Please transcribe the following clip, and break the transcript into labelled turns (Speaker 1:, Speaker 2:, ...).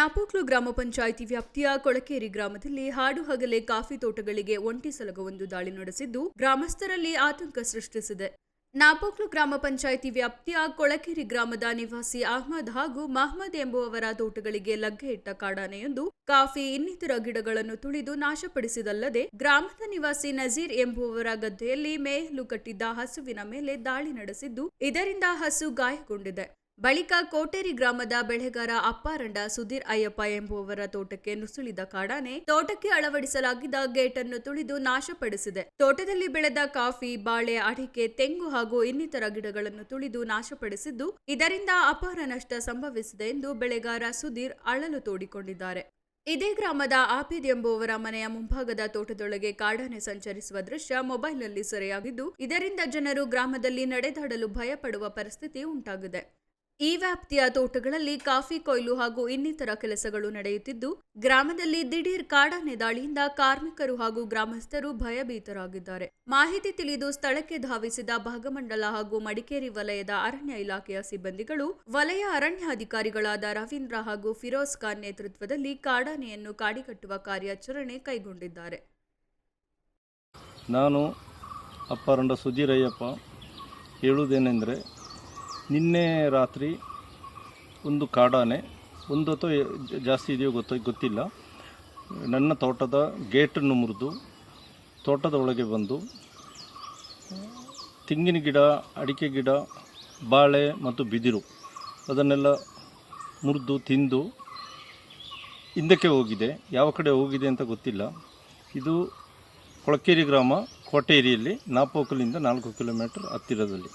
Speaker 1: ನಾಪೋಕ್ಲು ಗ್ರಾಮ ಪಂಚಾಯಿತಿ ವ್ಯಾಪ್ತಿಯ ಕೊಳಕೇರಿ ಗ್ರಾಮದಲ್ಲಿ ಹಾಡು ಹಗಲೆ ಕಾಫಿ ತೋಟಗಳಿಗೆ ಒಂಟಿ ಸಲಗವೊಂದು ದಾಳಿ ನಡೆಸಿದ್ದು ಗ್ರಾಮಸ್ಥರಲ್ಲಿ ಆತಂಕ ಸೃಷ್ಟಿಸಿದೆ. ನಾಪೋಕ್ಲು ಗ್ರಾಮ ಪಂಚಾಯಿತಿ ವ್ಯಾಪ್ತಿಯ ಕೊಳಕೇರಿ ಗ್ರಾಮದ ನಿವಾಸಿ ಅಹ್ಮದ್ ಹಾಗೂ ಮಹಮ್ಮದ್ ಎಂಬುವವರ ತೋಟಗಳಿಗೆ ಲಗ್ಗೆ ಇಟ್ಟ ಕಾಡಾನೆಯೊಂದು ಕಾಫಿ ಇನ್ನಿತರ ಗಿಡಗಳನ್ನು ತುಳಿದು ನಾಶಪಡಿಸಿದಲ್ಲದೆ ಗ್ರಾಮದ ನಿವಾಸಿ ನಜೀರ್ ಎಂಬುವವರ ಗದ್ದೆಯಲ್ಲಿ ಮೇಯಲು ಕಟ್ಟಿದ್ದ ಹಸುವಿನ ಮೇಲೆ ದಾಳಿ ನಡೆಸಿದ್ದು ಇದರಿಂದ ಹಸು ಗಾಯಗೊಂಡಿದೆ. ಬಳಿಕ ಕೋಟೇರಿ ಗ್ರಾಮದ ಬೆಳೆಗಾರ ಅಪ್ಪಾರಂಡ ಸುಧೀರ್ ಅಯ್ಯಪ್ಪ ಎಂಬುವವರ ತೋಟಕ್ಕೆ ನುಸುಳಿದ ಕಾಡಾನೆ ತೋಟಕ್ಕೆ ಅಳವಡಿಸಲಾಗಿದ್ದ ಗೇಟ್ ಅನ್ನು ತುಳಿದು ನಾಶಪಡಿಸಿದೆ. ತೋಟದಲ್ಲಿ ಬೆಳೆದ ಕಾಫಿ, ಬಾಳೆ, ಅಡಿಕೆ, ತೆಂಗು ಹಾಗೂ ಇನ್ನಿತರ ಗಿಡಗಳನ್ನು ತುಳಿದು ನಾಶಪಡಿಸಿದ್ದು, ಇದರಿಂದ ಅಪಾರ ನಷ್ಟ ಸಂಭವಿಸಿದೆ ಎಂದು ಬೆಳೆಗಾರ ಸುಧೀರ್ ಅಳಲು ತೋಡಿಕೊಂಡಿದ್ದಾರೆ. ಇದೇ ಗ್ರಾಮದ ಆಪಿದ್ ಎಂಬುವವರ ಮನೆಯ ಮುಂಭಾಗದ ತೋಟದೊಳಗೆ ಕಾಡಾನೆ ಸಂಚರಿಸುವ ದೃಶ್ಯ ಮೊಬೈಲ್ನಲ್ಲಿ ಸೆರೆಯಾಗಿದ್ದು, ಇದರಿಂದ ಜನರು ಗ್ರಾಮದಲ್ಲಿ ನಡೆದಾಡಲು ಭಯಪಡುವ ಪರಿಸ್ಥಿತಿ ಉಂಟಾಗಿದೆ. ಈ ವ್ಯಾಪ್ತಿಯ ತೋಟಗಳಲ್ಲಿ ಕಾಫಿ ಕೊಯ್ಲು ಹಾಗೂ ಇನ್ನಿತರ ಕೆಲಸಗಳು ನಡೆಯುತ್ತಿದ್ದು, ಗ್ರಾಮದಲ್ಲಿ ದಿಢೀರ್ ಕಾಡಾನೆ ದಾಳಿಯಿಂದ ಕಾರ್ಮಿಕರು ಹಾಗೂ ಗ್ರಾಮಸ್ಥರು ಭಯಭೀತರಾಗಿದ್ದಾರೆ. ಮಾಹಿತಿ ತಿಳಿದು ಸ್ಥಳಕ್ಕೆ ಧಾವಿಸಿದ ಭಾಗಮಂಡಲ ಹಾಗೂ ಮಡಿಕೇರಿ ವಲಯದ ಅರಣ್ಯ ಇಲಾಖೆಯ ಸಿಬ್ಬಂದಿಗಳು, ವಲಯ ಅರಣ್ಯಾಧಿಕಾರಿಗಳಾದ ರವೀಂದ್ರ ಹಾಗೂ ಫಿರೋಜ್ ಖಾನ್ ನೇತೃತ್ವದಲ್ಲಿ ಕಾಡಾನೆಯನ್ನು ಕಾಡಿಕಟ್ಟುವ ಕಾರ್ಯಾಚರಣೆ ಕೈಗೊಂಡಿದ್ದಾರೆ.
Speaker 2: ನಾನು ಅಪ್ಪಾರಂಡ ಸುಜಿರಯ್ಯಪ್ಪ ಹೇಳುವುದೇನೆಂದರೆ ನಿನ್ನೆ ರಾತ್ರಿ ಒಂದು ಕಾಡಾನೆ, ಒಂದು ಅಥವಾ ಜಾಸ್ತಿ ಇದೆಯೋ ಗೊತ್ತ, ಗೊತ್ತಿಲ್ಲ. ನನ್ನ ತೋಟದ ಗೇಟನ್ನು ಮುರಿದು ತೋಟದ ಒಳಗೆ ಬಂದು, ತೆಂಗಿನ ಗಿಡ, ಅಡಿಕೆ ಗಿಡ, ಬಾಳೆ ಮತ್ತು ಬಿದಿರು ಅದನ್ನೆಲ್ಲ ಮುರಿದು ತಿಂದು ಹಿಂದಕ್ಕೆ ಹೋಗಿದೆ. ಯಾವ ಕಡೆ ಹೋಗಿದೆ ಅಂತ ಗೊತ್ತಿಲ್ಲ. ಇದು ಕೊಳಕೇರಿ ಗ್ರಾಮ ಕೋಟೇರಿಯಲ್ಲಿ ನಾಪೋಕಲಿಂದ ನಾಲ್ಕು ಕಿಲೋಮೀಟರ್ ಹತ್ತಿರದಲ್ಲಿ.